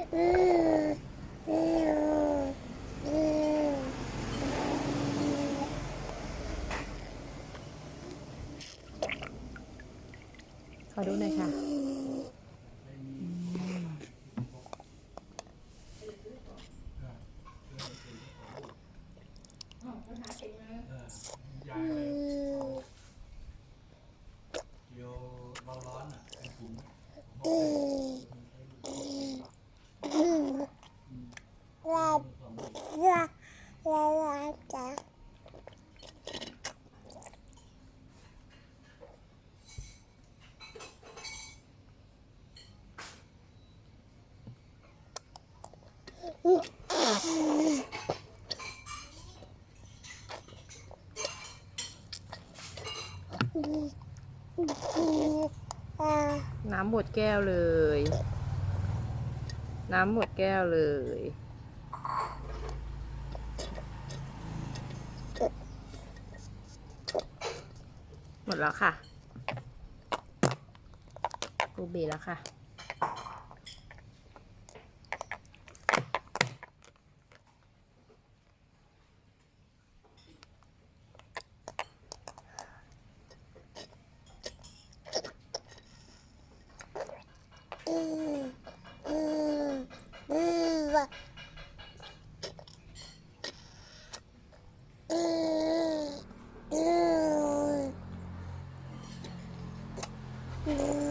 ขอดูหน่อยค่ะ ยายเดียวร้อนๆอะเป็นถุง อืมอืมลาลาลาลา จ้ะน้ำหมดแก้วเลย น้ำหมดแก้วเลย หมด แล้วค่ะกูบีแล้วค่ะ อืมอืมอืมว่ะอืมอืม อื